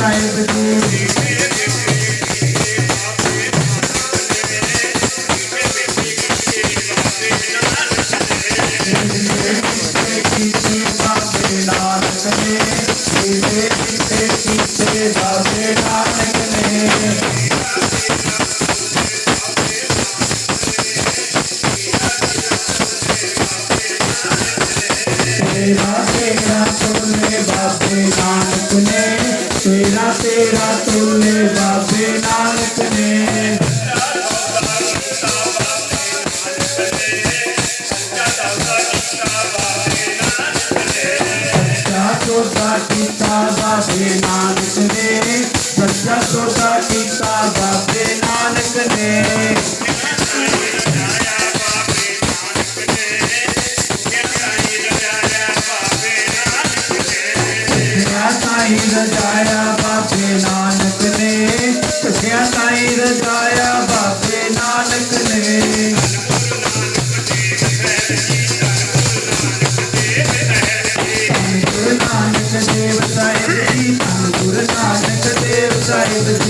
साहिब जी बापे नानक ने तेरा तेरा तुल्ले बाबे नानक ने। सोसा किता बाबे नानक ने। सच्चा सोसा किता बाबे नानक ने। ताई रजाया बाबे नानक ने। खुशियाँ ताई रजाया बाबे नानक ने। गुरु नानक देव साहिब जी, गुरु नानक देव साहिब जी।